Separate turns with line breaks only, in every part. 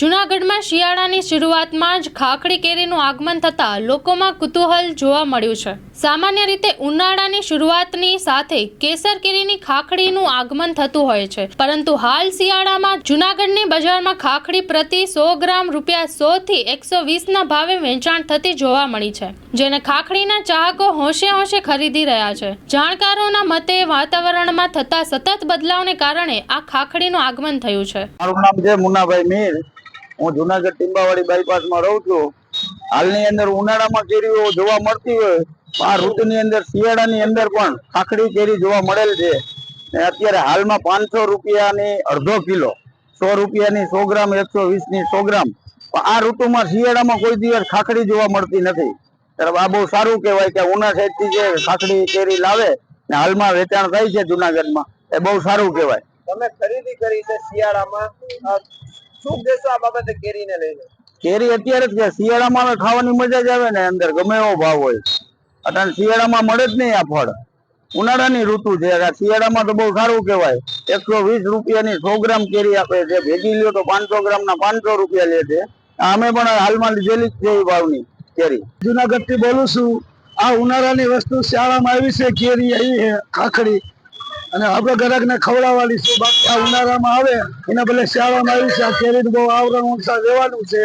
જૂનાગઢમાં શિયાળાની શરૂઆતમાં જ ખાખડી કેરીનું આગમન થતાં લોકોમાં કુતૂહલ જોવા મળ્યું છે. સામાન્ય રીતે ઉનાળાની શરૂઆતની સાથે કેસર કેરીની ખાખડીનું આગમન થતું હોય છે. પરંતુ હાલ શિયાળામાં જૂનાગઢની બજારમાં ખાખડી પ્રતિ સો ગ્રામ રૂપિયા સો થી એકસો વીસના ભાવે વેચાણ થતી જોવા મળી છે, જેને ખાખડીના ચાહકો હોંશે હોંશે ખરીદી રહ્યા છે. જાણકારોના મતે વાતાવરણમાં થતા સતત બદલાવને કારણે આ ખાખડીનું આગમન થયું છે.
હું જુનાગઢ ટીંબાવાડી બાયપાસમાં રહું છું. હાલની અંદર ઉનાળામાં કેરીઓ જોવા મળતી હોય આ ઋતુની અંદર, શિયાળાની અંદર પણ ખાખડી કેરી જોવા મળેલ છે. ને અત્યારે હાલમાં પાંચસો રૂપિયાની અડધો કિલો, સો રૂપિયાની સો ગ્રામ, એકસો વીસની સો ગ્રામ. આ ઋતુમાં શિયાળામાં કોઈ દિવસ ખાખડી જોવા મળતી નથી. ત્યારે આ બહુ સારું કહેવાય કે ઉના સાઈડથી જે ખાખડી કેરી લાવે, ને હાલમાં વેચાણ થાય છે જુનાગઢમાં. એ બહુ સારું કહેવાય.
તમે ખરીદી કરી છે શિયાળામાં. શું કહેશો આ બાબતે કેરીને લઈને?
કેરી અત્યારે જ કે શિયાળામાં ખાવાની મજા જ આવે ને અંદર. ગમે એવો ભાવ હોય. અત્યારે શિયાળામાં મળે જ નહીં આ ફળ. ઉનાળાની ઋતુ છે. શિયાળામાં તો બહુ સારું કહેવાય. એકસો વીસ રૂપિયાની સો ગ્રામ કેરી આપે છે. ભેગી લ્યો તો પાંચસો ગ્રામ ના પાંચસો રૂપિયા લે છે. અમે પણ હાલમાં લીધેલી જ છે એ ભાવની કેરી.
જુનાગઢથી બોલું છું. આ ઉનાળાની વસ્તુ શિયાળામાં આવી છે. કેરી આવી છે. ખાખડી. અને આપણે ગ્રાહક ને ખવડાવવાની છે બાકી આ ઉનાળામાં આવે એના બદલે શિયાળામાં આવી છે આ કેરી બહુ આવરણ ઉત્સાહ રહેવાનું છે.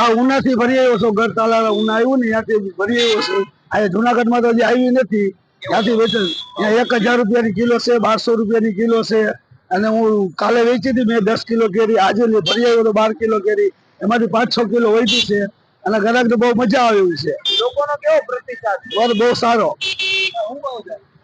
આ ઉનાથી ભરી આવ્યો છો ઘર તાલા ઉના આવ્યું ને ત્યાંથી ભરી આવ્યો છું. આ જુનાગઢમાં તો હજી આવી નથી. ત્યાંથી વેચે. ત્યાં એક હજાર રૂપિયાની કિલો છે બારસો રૂપિયાની કિલો છે. અને હું કાલે વેચી હતી મેં દસ કિલો કેરી આજે ભરી આવ્યો તો બાર કિલો કેરી. એમાંથી પાંચ છ કિલો વધી છે. અને ગ્રાહકને બહુ મજા આવી છે.
લોકોનો કેવો પ્રતિસાદ?
બહુ સારો.